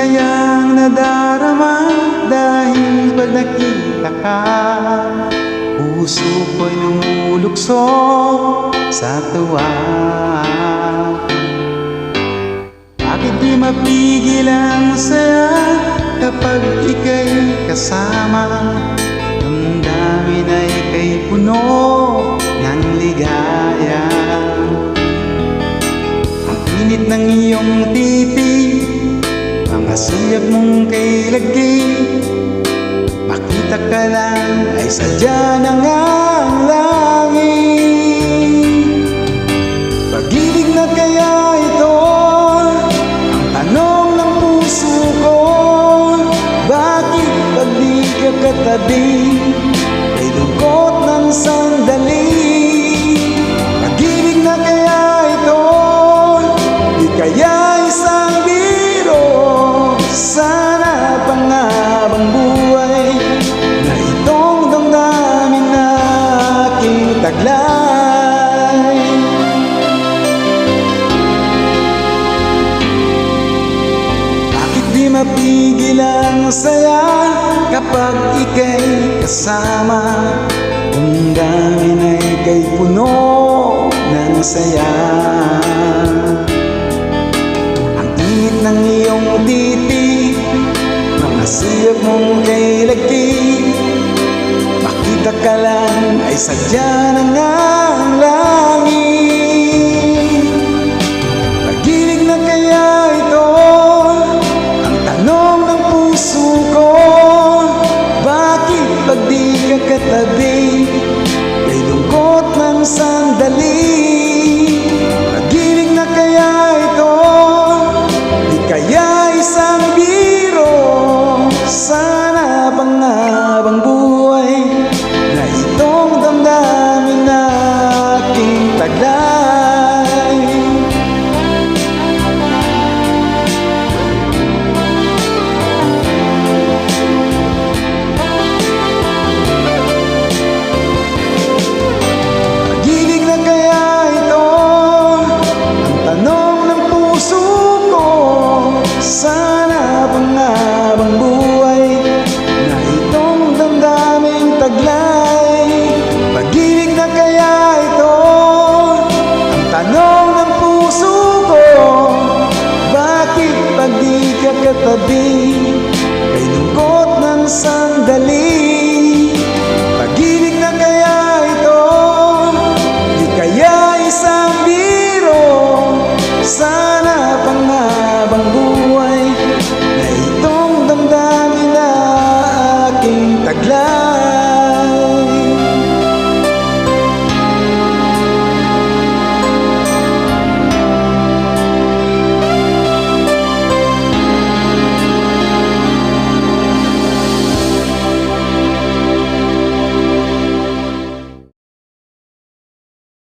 kayang nadarama Dahil pag nakita ka Puso ko'y lumulukso sa tuwa. Bakit di mapigil ang saya Kapag ika'y kasama? Damdamin ay kay puno ng ligaya. Ang init ng iyong titi Mga siyap mong kay lagi Makita ka lang ay sadya ng ang langit. Pag-ibig na kaya ito? Ang tanong ng puso ko Bakit pag katabi taglay. Bakit di mapigil ang saya Kapag ika'y kasama? Damdamin ay kay puno ng saya. Ang init ng iyong titi Mga siyap mong kay lagi sadya ng ang langit. Pag-ibig na kaya ito? Ang tanong ng puso ko. Bakit pag di ka katabi? Kay lungkot ng sandali